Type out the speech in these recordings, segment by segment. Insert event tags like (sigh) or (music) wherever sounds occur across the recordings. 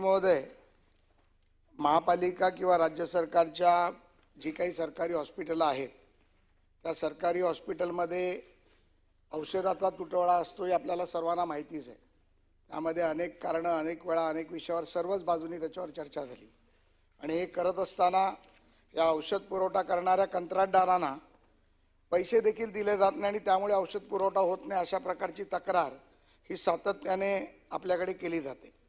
महोदय महापालिका किंवा राज्य सरकारच्या जी काही सरकारी हॉस्पिटलं आहेत त्या सरकारी हॉस्पिटलमध्ये औषधाचा तुटवडा असतो हे आपल्याला सर्वांना माहितीच आहे. त्यामध्ये अनेक कारणं अनेक वेळा अनेक विषयावर सर्वच बाजूनी त्याच्यावर चर्चा झाली. आणि हे करत असताना या औषध पुरवठा करणाऱ्या कंत्राटदारांना पैसे देखील दिले जात नाही आणि त्यामुळे औषध पुरवठा होत नाही अशा प्रकारची तक्रार ही सातत्याने आपल्याकडे केली जाते.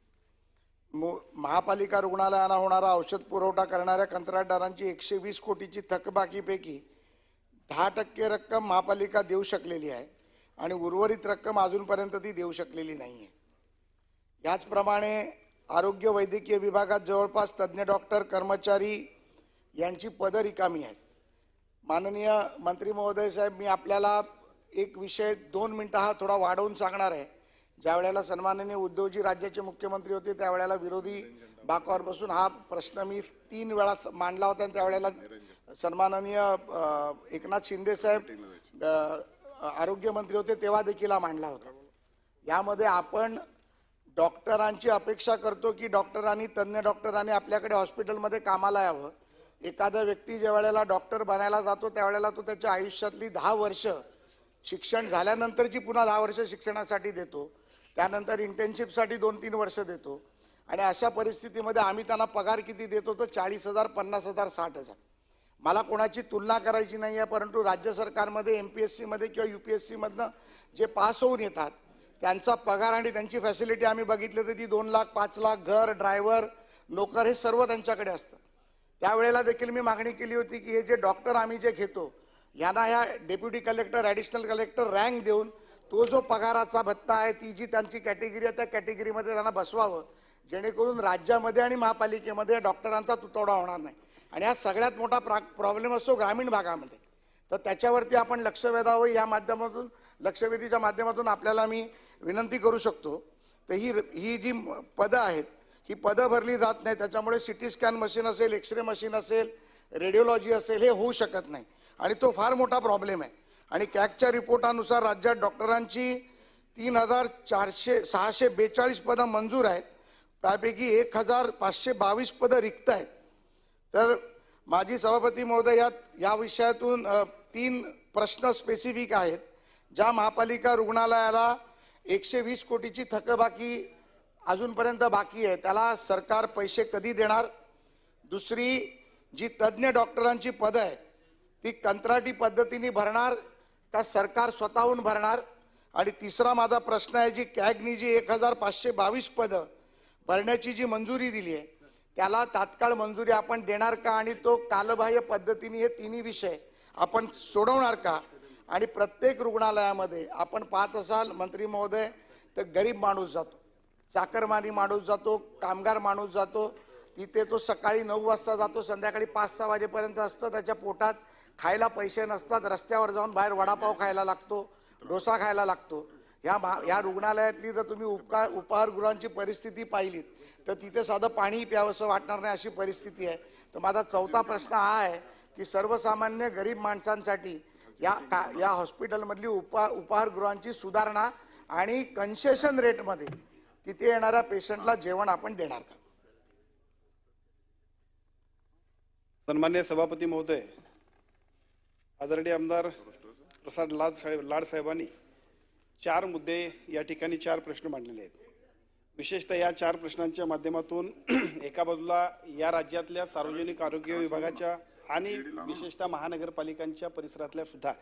महापालिका रुग्णालयाला होणारा औषध पुरवठा करणाऱ्या कंत्राटदारांची एकशे वीस कोटीची थकबाकीपैकी दहा टक्के रक्कम महापालिका देऊ शकलेली आहे आणि उर्वरित रक्कम अजूनपर्यंत ती देऊ शकलेली नाही आहे याचप्रमाणे आरोग्य वैद्यकीय विभागात जवळपास तज्ज्ञ डॉक्टर कर्मचारी यांची पदं रिकामी आहेत. माननीय मंत्री महोदय साहेब मी आपल्याला एक विषय दोन मिनटं हा थोडा वाढवून सांगणार आहे. ज्या वेळेला सन्माननीय उद्धवजी राज्याचे मुख्यमंत्री होते त्यावेळेला विरोधी बाकावर बसून हा प्रश्न मी तीन वेळा स- मांडला होता आणि त्यावेळेला सन्माननीय एकनाथ शिंदे साहेब आरोग्यमंत्री होते तेव्हा देखील हा मांडला होता. यामध्ये आपण डॉक्टरांची अपेक्षा करतो की डॉक्टरांनी तज्ज्ञ डॉक्टरांनी आपल्याकडे हॉस्पिटलमध्ये कामाला यावं. एखादा व्यक्ती ज्या वेळेला डॉक्टर बनायला जातो त्यावेळेला तो त्याच्या आयुष्यातली दहा वर्ष शिक्षण झाल्यानंतरची पुन्हा दहा वर्ष शिक्षणासाठी देतो. त्यानंतर इंटर्नशिपसाठी दोन तीन वर्ष देतो. आणि अशा परिस्थितीमध्ये आम्ही त्यांना पगार किती देतो तो चाळीस हजार पन्नास हजार साठ हजार. मला कोणाची तुलना करायची नाही आहे परंतु राज्य सरकारमध्ये एम पी एस सीमध्ये किंवा यू पी एस सीमधनं जे पास होऊन येतात त्यांचा पगार आणि त्यांची फॅसिलिटी आम्ही बघितली तर ती दोन लाख पाच लाख घर ड्रायव्हर नोकर हे सर्व त्यांच्याकडे असतं. त्यावेळेला देखील मी मागणी केली होती की हे जे डॉक्टर आम्ही जे घेतो यांना ह्या deputy collector additional collector rank देऊन तो जो पगाराचा भत्ता आहे ती जी त्यांची कॅटेगरी आहे त्या कॅटेगरीमध्ये त्यांना बसवावं. जेणेकरून राज्यामध्ये आणि महापालिकेमध्ये डॉक्टरांचा तुतवडा होणार नाही. आणि हा सगळ्यात मोठा प्रा प्रॉब्लेम असतो ग्रामीण भागामध्ये. तर त्याच्यावरती आपण लक्ष वेधावं या माध्यमातून लक्षवेधीच्या माध्यमातून आपल्याला मी विनंती करू शकतो. तर ही ही जी पदं आहेत ही पदं भरली जात नाही त्याच्यामुळे सी टी स्कॅन मशीन असेल एक्सरे मशीन असेल रेडिओलॉजी असेल हे होऊ शकत नाही. आणि तो फार मोठा प्रॉब्लेम आहे. आणि कॅगच्या रिपोर्टानुसार राज्यात डॉक्टरांची तीन हजार चारशे सहाशे बेचाळीस पदं मंजूर आहेत. त्यापैकी एक हजार पाचशे बावीस पदं रिक्त आहेत. तर माजी सभापती महोदय यात या विषयातून तीन प्रश्न स्पेसिफिक आहेत. ज्या महापालिका रुग्णालयाला एकशे वीस कोटीची थकबाकी अजूनपर्यंत बाकी आहे त्याला सरकार पैसे कधी देणार? दुसरी जी तज्ज्ञ डॉक्टरांची पदं आहे ती कंत्राटी पद्धतीने भरणार का सरकार स्वतःहून भरणार? आणि तिसरा माझा प्रश्न आहे जी कॅगनी जी एक हजार पाचशे बावीस पदं भरण्याची जी मंजुरी दिली आहे त्याला तात्काळ मंजुरी आपण देणार का? आणि तो कालबाह्य पद्धतीने हे तिन्ही विषय आपण सोडवणार का? आणि प्रत्येक रुग्णालयामध्ये आपण पाहत असाल मंत्री महोदय तर गरीब माणूस जातो चाकरमानी माणूस जातो कामगार माणूस जातो तिथे तो सकाळी नऊ वाजता जातो संध्याकाळी पाच सहा वाजेपर्यंत असतं त्याच्या पोटात खायला पैसे नसतात रस्त्यावर जाऊन बाहेर वडापाव खायला लागतो डोसा खायला लागतो. या मा या रुग्णालयातली जर तुम्ही उपकार उपहारगृहांची परिस्थिती पाहिलीत तर तिथे साधं पाणी प्यावंसं वाटणार नाही अशी परिस्थिती आहे. तर माझा चौथा प्रश्न हा आहे की सर्वसामान्य गरीब माणसांसाठी या का या हॉस्पिटलमधली उपा उपहारगृहांची सुधारणा आणि कन्सेशन रेटमध्ये तिथे येणाऱ्या पेशंटला जेवण आपण देणार का? सन्मान्य सभापती महोदय आदरणीय आमदार प्रसाद लाड साहेब लाड साहेबांनी चार मुद्दे या ठिकाणी चार प्रश्न मांडलेले आहेत. विशेषतः या चार प्रश्नांच्या माध्यमातून (clears throat) एका बाजूला या राज्यातल्या सार्वजनिक आरोग्य विभागाच्या आणि विशेषतः महानगरपालिकांच्या परिसरातल्या सुद्धा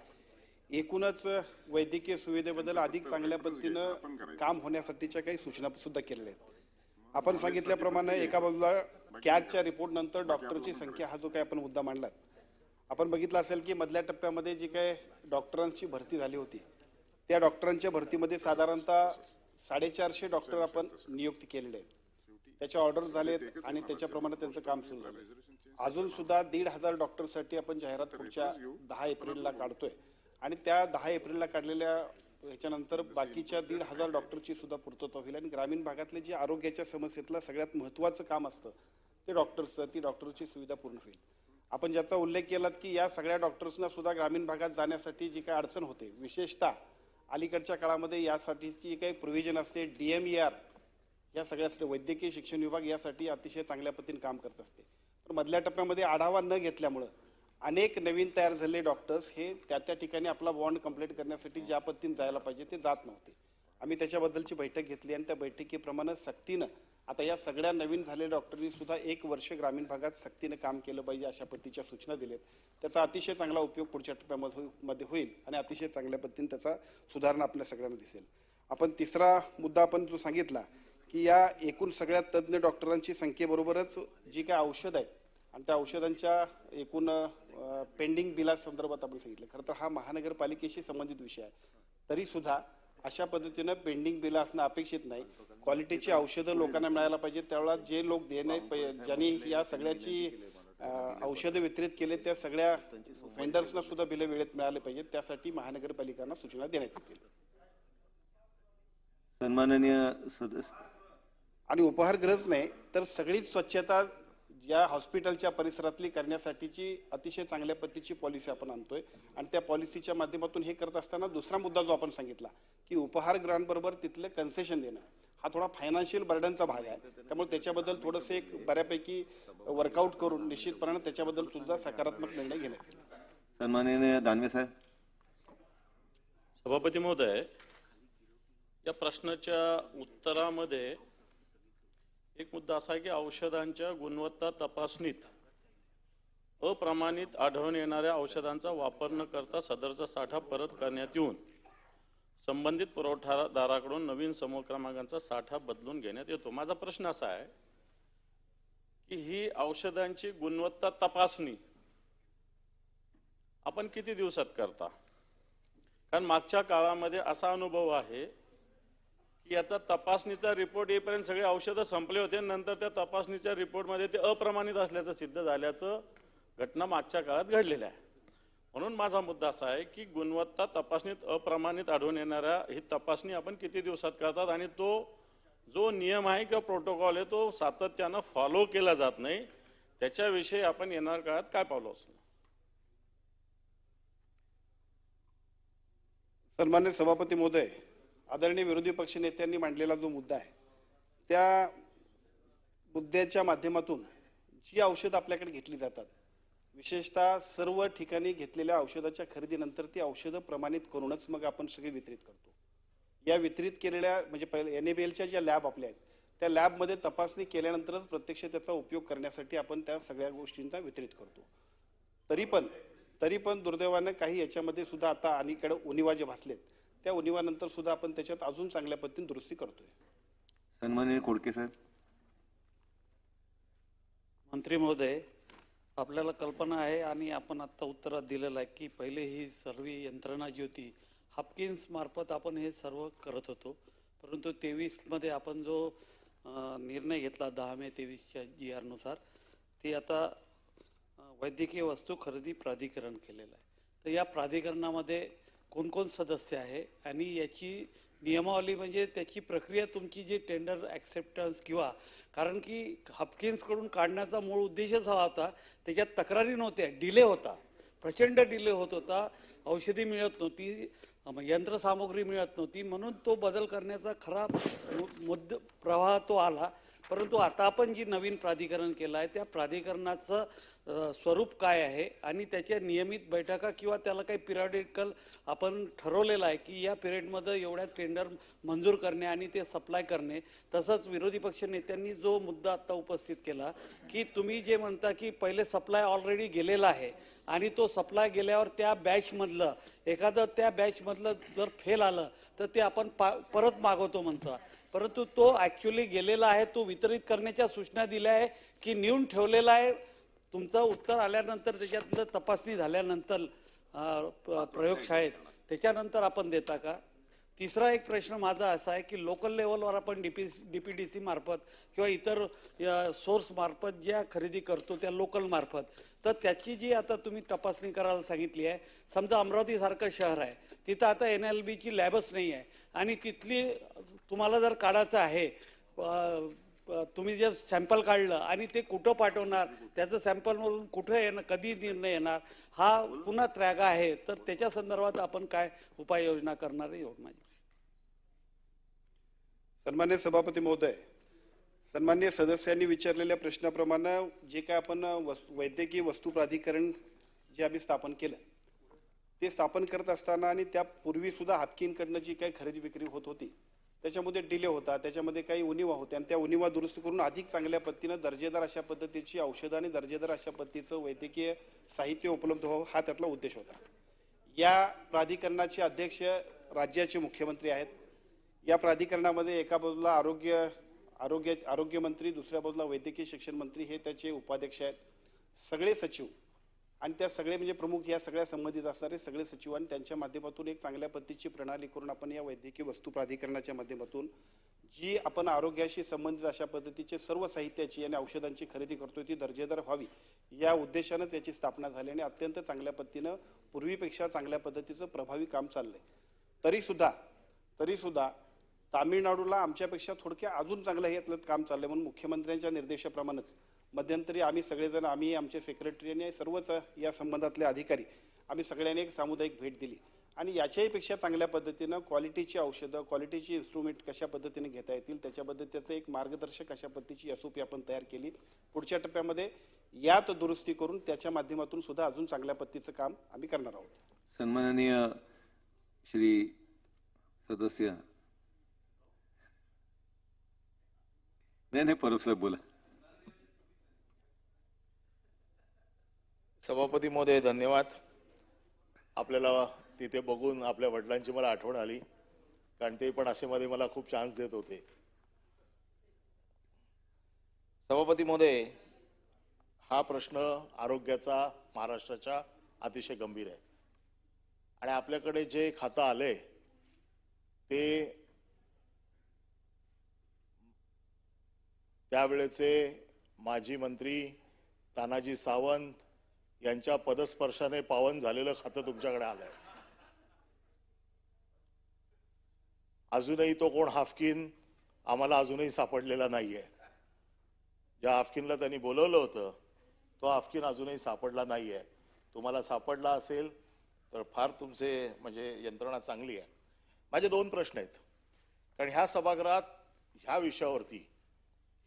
एकूणच वैद्यकीय सुविधेबद्दल अधिक चांगल्या पद्धतीनं काम होण्यासाठीच्या काही सूचना सुद्धा केलेल्या आहेत. आपण सांगितल्याप्रमाणे एका बाजूला कॅगच्या रिपोर्ट नंतर डॉक्टरची संख्या हा जो काही आपण मुद्दा मांडलात आपण बघितलं असेल की मधल्या टप्प्यामध्ये जी काय डॉक्टरांची भरती झाली होती त्या डॉक्टरांच्या भरतीमध्ये साधारणतः साडेचारशे डॉक्टर आपण नियुक्त केलेले आहेत. त्याच्या ऑर्डर झालेत आणि त्याच्याप्रमाणे त्यांचं काम सुरू झालं अजून सुद्धा दीड हजार डॉक्टरसाठी आपण जाहिरात पुढच्या दहा एप्रिलला काढतोय. आणि त्या दहा एप्रिलला काढलेल्या ह्याच्यानंतर बाकीच्या दीड हजार डॉक्टरची सुद्धा पूर्तता होईल. आणि ग्रामीण भागातले जे आरोग्याच्या समस्येतलं सगळ्यात महत्त्वाचं काम असतं ते डॉक्टर्सचं ती डॉक्टरची सुविधा पूर्ण होईल. आपण ज्याचा उल्लेख केलात की या सगळ्या डॉक्टर्सना सुद्धा ग्रामीण भागात जाण्यासाठी जी काही अडचण होते विशेषतः अलीकडच्या काळामध्ये यासाठीची काही प्रोव्हिजन असते डी एम ई आर या सगळ्यासाठी वैद्यकीय शिक्षण विभाग यासाठी अतिशय चांगल्या पद्धतीने काम करत असते. पण मधल्या टप्प्यामध्ये आढावा न घेतल्यामुळं अनेक नवीन तयार झालेले डॉक्टर्स हे त्या त्या ठिकाणी आपला बॉन्ड कंप्लीट करण्यासाठी ज्या पद्धतीने जायला पाहिजे ते जात नव्हते. आम्ही त्याच्याबद्दलची बैठक घेतली आणि त्या बैठकीप्रमाणे सक्तीनं आता या सगळ्या नवीन झालेल्या डॉक्टरनी सुद्धा एक वर्ष ग्रामीण भागात सक्तीनं काम केलं पाहिजे अशा पद्धतीच्या सूचना दिल्यात. त्याचा अतिशय चांगला उपयोग पुढच्या टप्प्यामध्ये मध्ये होईल आणि अतिशय चांगल्या पद्धतीने त्याचा सुधारणा आपल्या सगळ्यांना दिसेल. आपण तिसरा मुद्दा आपण जो सांगितला की या एकूण सगळ्या तज्ज्ञ डॉक्टरांची संख्येबरोबरच जी काय औषध आहेत आणि त्या औषधांच्या एकूण पेंडिंग बिला संदर्भात आपण सांगितलं. खरं तर हा महानगरपालिकेशी संबंधित विषय आहे. तरी सुद्धा अशा पद्धतीनं पेंडिंग बिल असणं अपेक्षित नाही. क्वालिटीची औषधं लोकांना मिळायला पाहिजे त्यावेळेला जे लोक देणे ज्यांनी या सगळ्याची औषधं वितरित केले त्या सगळ्या व्हेंडर्सना सुद्धा बिलं वेळेत मिळाले पाहिजेत. त्यासाठी महानगरपालिकांना सूचना देण्यात येतील. सन्माननीय सदस्य आणि उपहार गरज नाही तर सगळीच स्वच्छता या हॉस्पिटलच्या परिसरातली करण्यासाठीची अतिशय चांगल्या पद्धतीची पॉलिसी आपण आणतोय. आणि त्या पॉलिसीच्या माध्यमातून हे करत असताना दुसरा मुद्दा जो आपण सांगितला की उपहारगृहांबरोबर तिथलं कन्सेशन देणं हा थोडा फायनान्शियल बर्डनचा भाग आहे. त्यामुळे त्याच्याबद्दल थोडंसं एक बऱ्यापैकी वर्कआउट करून निश्चितपणाने त्याच्याबद्दल सुद्धा सकारात्मक निर्णय घेण्यात येईल. सन्माननीय दानवे साहेब. सभापती महोदय या प्रश्नाच्या उत्तरामध्ये एक मुद्दा असा आहे की औषधांच्या गुणवत्ता तपासणीत अप्रमाणित आढळून येणाऱ्या औषधांचा वापर न करता सदरचा साठा परत करण्यात येऊन संबंधित पुरवठादाराकडून नवीन समूह क्रमांकांचा साठा बदलून घेण्यात येतो. माझा प्रश्न असा आहे की ही औषधांची गुणवत्ता तपासणी आपण किती दिवसात करता? कारण मागच्या काळामध्ये असा अनुभव आहे की याचा तपासणीचा रिपोर्ट येईपर्यंत सगळे औषधं संपले होते. नंतर त्या तपासणीच्या रिपोर्टमध्ये ते अप्रमाणित असल्याचं सिद्ध झाल्याचं घटना मागच्या काळात घडलेल्या आहे. म्हणून माझा मुद्दा असा आहे की गुणवत्ता तपासणीत अप्रमाणित आढळून येणाऱ्या ही तपासणी आपण किती दिवसात करतात आणि तो जो नियम आहे किंवा प्रोटोकॉल आहे तो सातत्यानं फॉलो केला जात नाही. त्याच्याविषयी आपण येणाऱ्या काळात काय पावलं असणार सन्मान्य सभापती महोदय आदरणीय विरोधी पक्ष नेत्यांनी मांडलेला जो मुद्दा आहे त्या मुद्द्याच्या माध्यमातून जी औषधं आपल्याकडे घेतली जातात विशेषतः सर्व ठिकाणी घेतलेल्या औषधाच्या खरेदीनंतर ती औषधं प्रमाणित करूनच मग आपण सगळी वितरित करतो. या वितरित केलेल्या म्हणजे पहिले एन ए बी एलच्या ज्या लॅब आपल्या आहेत त्या लॅबमध्ये तपासणी केल्यानंतरच प्रत्यक्ष त्याचा उपयोग करण्यासाठी आपण त्या सगळ्या गोष्टींचा वितरित करतो. तरी पण तरी पण दुर्दैवानं काही याच्यामध्ये सुद्धा आता अलीकडे उणिवा जे भासलेत. त्या उणिवानंतर सुद्धा आपण त्याच्यात अजून चांगल्या पद्धतीने दुरुस्ती करतोय. सन्माननीय खोडके साहेब. मंत्री महोदय आपल्याला कल्पना आहे आणि आपण आत्ता उत्तरात दिलेलं आहे की पहिले ही सर्व यंत्रणा जी होती हापकिन्स मार्फत आपण हे सर्व करत होतो. परंतु तेवीसमध्ये आपण जो निर्णय घेतला दहा मे तेवीसच्या जी आरनुसार ते आता वैद्यकीय वस्तू खरेदी प्राधिकरण केलेलं आहे. तर या प्राधिकरणामध्ये कोण कोण सदस्य आहे आणि याची नियमावली म्हणजे त्याची प्रक्रिया तुमची जी टेंडर ॲक्सेप्टन्स किंवा कारण की हपकिन्सकडून काढण्याचा मूळ उद्देशच हा होता त्याच्यात तक्रारी नव्हत्या डिले होता. प्रचंड डिले होत होता औषधी मिळत नव्हती यंत्रसामुग्री मिळत नव्हती म्हणून तो बदल करण्याचा खरा मुद्द प्रवाह तो आला. परंतु आता आपण जी नवीन प्राधिकरण केलं आहे त्या प्राधिकरणाचं स्वरूप काय आहे आणि त्याच्या नियमित बैठका किंवा त्याला काही पिरियडिकल आपण ठरवलेलं आहे की या पिरियडमध्ये एवढ्या टेंडर मंजूर करणे आणि ते सप्लाय करणे तसंच विरोधी पक्ष नेत्यांनी जो मुद्दा आत्ता उपस्थित केला की तुम्ही जे म्हणता की पहिले सप्लाय ऑलरेडी गेलेला आहे आणि तो सप्लाय गेल्यावर त्या बॅचमधलं एखादं त्या बॅचमधलं जर फेल आलं तर ते आपण पा परत मागवतो म्हणतो. परंतु तो ॲक्च्युली गेलेला आहे तो वितरित करण्याच्या सूचना दिल्या आहे की नेऊन ठेवलेला आहे. तुमचं उत्तर आल्यानंतर त्याच्यातलं तपासणी झाल्यानंतर प्रयोगशाळेत त्याच्यानंतर आपण देता का? तिसरा एक प्रश्न माझा असा आहे की लोकल लेवलवर आपण डीपी डी डी सी मार्फत किंवा इतर सोर्स मार्फत ज्या खरेदी करतो त्या लोकल मार्फत. तर त्याची जी आता तुम्ही तपासणी करायला सांगितली आहे समजा अमरावतीसारखं शहर आहे तिथं आता एन एल बीची लॅबच नाही आहे. आणि तिथली तुम्हाला जर काढायचं आहे तुम्ही जे सॅम्पल काढलं आणि ते कुठं पाठवणार त्याचं सॅम्पलमधून कुठं येणं कधी निर्णय येणार हा पुन्हा त्रॅगा आहे तर त्याच्या संदर्भात आपण काय उपाययोजना करणार आहे माझी. सन्मान्य सभापती महोदय सन्मान्य सदस्यांनी विचारलेल्या प्रश्नाप्रमाणे जे काय आपण वस वैद्यकीय वस्तू प्राधिकरण जे आम्ही स्थापन केलं ते स्थापन करत असताना आणि त्यापूर्वी सुद्धा हापकींकडनं जी काही खरेदी विक्री होत होती त्याच्यामध्ये डिले होता त्याच्यामध्ये काही उणिवा होत्या आणि त्या उणिवा दुरुस्त करून अधिक चांगल्या पद्धतीनं दर्जेदार अशा पद्धतीची औषधं आणि दर्जेदार अशा पद्धतीचं वैद्यकीय साहित्य उपलब्ध व्हावं हा त्यातला उद्देश होता. या प्राधिकरणाचे अध्यक्ष राज्याचे मुख्यमंत्री आहेत. या प्राधिकरणामध्ये एका बाजूला आरोग्य आरोग्य आरोग्यमंत्री दुसऱ्या बाजूला वैद्यकीय शिक्षण मंत्री हे त्याचे उपाध्यक्ष आहेत. सगळे सचिव. आणि त्या सगळे म्हणजे प्रमुख या सगळ्या संबंधित असणारे सगळे सचिव आणि त्यांच्या माध्यमातून एक चांगल्या पद्धतीची प्रणाली करून आपण या वैद्यकीय वस्तू प्राधिकरणाच्या माध्यमातून जी आपण आरोग्याशी संबंधित अशा पद्धतीचे सर्व साहित्याची आणि औषधांची खरेदी करतोय ती दर्जेदार व्हावी या उद्देशानं त्याची स्थापना झाली आणि अत्यंत चांगल्या पद्धतीनं पूर्वीपेक्षा चांगल्या पद्धतीचं प्रभावी काम चाललंय. तरीसुद्धा तरीसुद्धा तामिळनाडूला आमच्यापेक्षा थोडक्या अजून चांगलं हे यातलं काम चाललंय म्हणून मुख्यमंत्र्यांच्या निर्देशाप्रमाणेच. मध्यंतरी आम्ही सगळेजण आम्ही आमचे सेक्रेटरी आणि सर्वच या संबंधातले अधिकारी आम्ही सगळ्यांनी एक सामुदायिक भेट दिली. आणि याच्याही पेक्षा चांगल्या पद्धतीनं क्वालिटीची औषधं क्वालिटीची इन्स्ट्रुमेंट कशा पद्धतीने घेता येतील त्याच्या पद्धतीचं एक मार्गदर्शक अशा पद्धतीची एस आपण तयार केली. पुढच्या टप्प्यामध्ये यात दुरुस्ती करून त्याच्या माध्यमातून सुद्धा अजून चांगल्या पद्धतीचं काम आम्ही करणार आहोत. सन्माननीय श्री सदस्य नाही नाही परब साहेब बोला. सभापती महोदय धन्यवाद. आपल्याला तिथे बघून आपल्या वडिलांची मला आठवण आली कारण ते पण असे मध्ये मला खूप चान्स देत होते. सभापती महोदय हा प्रश्न आरोग्याचा महाराष्ट्राच्या अतिशय गंभीर आहे. आणि आपल्याकडे जे खातं आलंय ते त्यावेळेचे माजी मंत्री तानाजी सावंत यांच्या पदस्पर्शाने पावन झालेलं खातं तुमच्याकडे आलंय. अजूनही तो कोण हाफकिन आम्हाला अजूनही सापडलेला नाहीये. ज्या हाफकिनला त्यांनी बोलवलं होतं तो हाफकिन अजूनही सापडला नाहीये. तुम्हाला सापडला असेल तर फार तुमचे म्हणजे यंत्रणा चांगली आहे. माझे दोन प्रश्न आहेत. कारण ह्या सभागृहात ह्या विषयावरती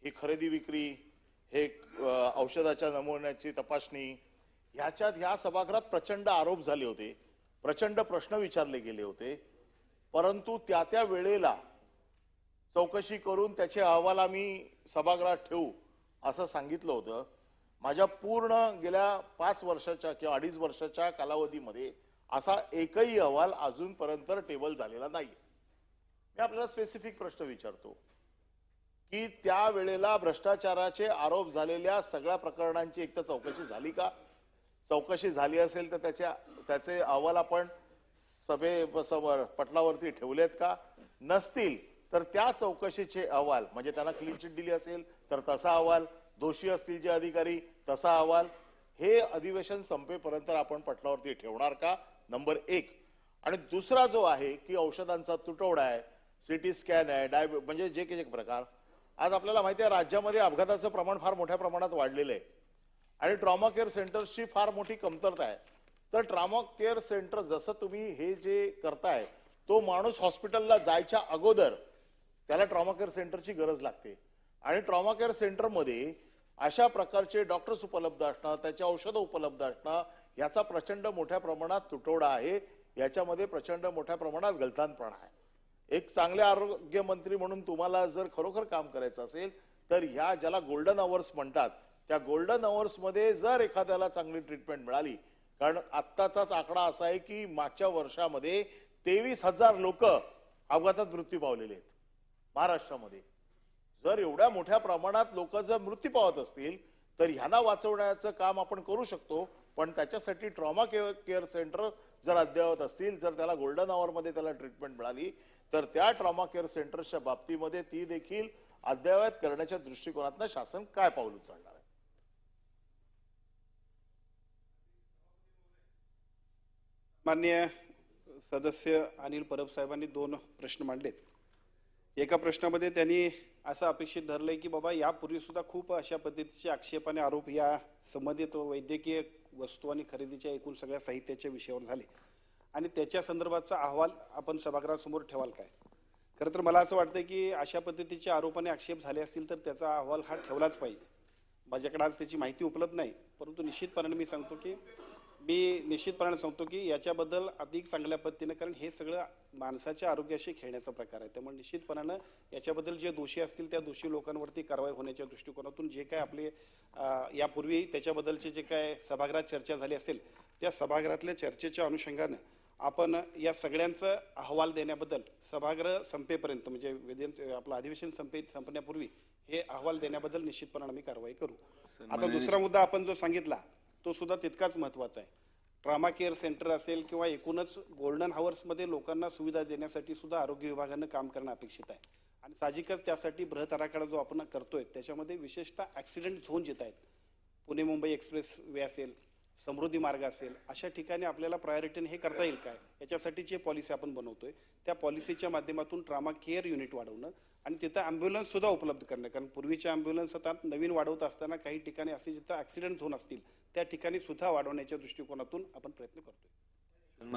ही खरेदी विक्री हे औषधाच्या नमुन्याची तपासणी ह्याच्यात ह्या सभागृहात प्रचंड आरोप झाले होते प्रचंड प्रश्न विचारले गेले होते. परंतु त्या त्या वेळेला चौकशी करून त्याचे अहवाल आम्ही सभागृहात ठेवू असं सांगितलं होतं. माझ्या पूर्ण गेल्या पाच वर्षाच्या किंवा अडीच वर्षाच्या कालावधीमध्ये असा एकही अहवाल अजूनपर्यंत टेबल झालेला नाही मी आपल्याला स्पेसिफिक प्रश्न विचारतो. की त्या वेळेला भ्रष्टाचाराचे आरोप झालेल्या सगळ्या प्रकरणांची एक तर चौकशी झाली का? चौकशी झाली असेल तर त्याच्या त्याचे अहवाल आपण सभे समोर पटलावरती ठेवलेत का? नसतील तर त्या चौकशीचे अहवाल म्हणजे त्यांना क्लीन चिट दिली असेल तर तसा अहवाल दोषी असतील जे अधिकारी तसा अहवाल हे अधिवेशन संपेपर्यंत आपण पटलावरती ठेवणार का? नंबर एक. आणि दुसरा जो आहे की औषधांचा तुटवडा आहे सिटी स्कॅन आहे डायबे म्हणजे जे काही प्रकार आज आपल्याला माहिती आहे राज्यामध्ये अपघाताचं प्रमाण फार मोठ्या प्रमाणात वाढलेलं आहे. आणि ट्रॉमा केअर सेंटर्सची फार मोठी कमतरता आहे. तर ट्रॉमा केअर सेंटर जसं तुम्ही हे जे करताय तो माणूस हॉस्पिटलला जायच्या अगोदर त्याला ट्रॉमा केअर सेंटरची गरज लागते. आणि ट्रॉमा केअर सेंटरमध्ये अशा प्रकारचे डॉक्टर्स उपलब्ध असणं त्याची औषधं उपलब्ध असणं याचा प्रचंड मोठ्या प्रमाणात तुटवडा आहे. याच्यामध्ये प्रचंड मोठ्या प्रमाणात गलतानपणा आहे. एक चांगले आरोग्य मंत्री म्हणून तुम्हाला जर खरोखर काम करायचं असेल तर ह्या ज्याला गोल्डन अवर्स म्हणतात त्या गोल्डन अवर्समध्ये जर एखाद्याला चांगली ट्रीटमेंट मिळाली कारण आत्ताचाच आकडा असा आहे की मागच्या वर्षामध्ये तेवीस हजार लोक अपघातात मृत्यू पावलेले आहेत महाराष्ट्रामध्ये. जर एवढ्या मोठ्या प्रमाणात लोक जर मृत्यू पावत असतील तर ह्यांना वाचवण्याचं काम आपण करू शकतो पण त्याच्यासाठी ट्रॉमा केअर केअर सेंटर जर अद्ययावत असतील जर त्याला गोल्डन आवरमध्ये त्याला ट्रीटमेंट मिळाली तर त्या ट्रॉमा केअर सेंटर्सच्या बाबतीमध्ये ती देखील अद्ययावत करण्याच्या दृष्टिकोनातनं शासन काय पाऊल उचलणार आहे? मान्य सदस्य अनिल परब साहेबांनी दोन प्रश्न मांडलेत. एका प्रश्नामध्ये त्यांनी असं अपेक्षित धरलंय की बाबा यापूर्वी सुद्धा खूप अशा पद्धतीचे आक्षेप आणि आरोप या संबंधित वैद्यकीय वस्तू आणि खरेदीच्या एकूण सगळ्या साहित्याच्या विषयावर झाले. आणि त्याच्या संदर्भाचा अहवाल आपण सभागृहासमोर ठेवाल काय? खरं तर मला असं वाटतं की अशा पद्धतीचे आरोप आणि आक्षेप झाले असतील तर त्याचा अहवाल हा ठेवलाच पाहिजे. माझ्याकडे आज त्याची माहिती उपलब्ध नाही परंतु निश्चितपणाने मी सांगतो की मी निश्चितपणाने सांगतो की याच्याबद्दल अधिक चांगल्या पद्धतीने कारण हे सगळं माणसाच्या आरोग्याशी खेळण्याचा प्रकार आहे. त्यामुळे निश्चितपणानं याच्याबद्दल जे दोषी असतील त्या दोषी लोकांवरती कारवाई होण्याच्या दृष्टिकोनातून जे काय आपले यापूर्वी त्याच्याबद्दलचे जे काय सभागृहात चर्चा झाली असेल त्या सभागृहातल्या चर्चेच्या अनुषंगानं आपण या सगळ्यांचा अहवाल देण्याबद्दल सभागृह संपेपर्यंत म्हणजे विधान आपलं अधिवेशन संपे संपण्यापूर्वी हे अहवाल देण्याबद्दल निश्चितपणाने आम्ही कारवाई करू. आता दुसरा मुद्दा आपण जो सांगितला तो सुद्धा तितकाच महत्त्वाचा आहे. ट्रामा केअर सेंटर असेल किंवा एकूणच गोल्डन हावर्समध्ये लोकांना सुविधा देण्यासाठी सुद्धा आरोग्य विभागानं काम करणं अपेक्षित आहे. आणि साहजिकच त्यासाठी बृहत आराखडा जो आपण करतोय त्याच्यामध्ये विशेषतः ॲक्सिडेंट झोन जिथं आहेत पुणे मुंबई एक्सप्रेस वे असेल समृद्धी मार्ग असेल अशा ठिकाणी आपल्याला प्रायोरिटीने हे करता येईल काय? याच्यासाठी जे पॉलिसी आपण बनवतोय त्या पॉलिसीच्या माध्यमातून ट्रामा केअर युनिट वाढवणं आणि तिथं ॲम्ब्युलन्स सुद्धा उपलब्ध करणं. कारण पूर्वीच्या ॲम्ब्युलन्स आता नवीन वाढवत असताना काही ठिकाणी असे जिथं ॲक्सिडेंट झोन असतील त्या ठिकाणी सुद्धा वाढवण्याच्या दृष्टिकोनातून आपण प्रयत्न करतोय.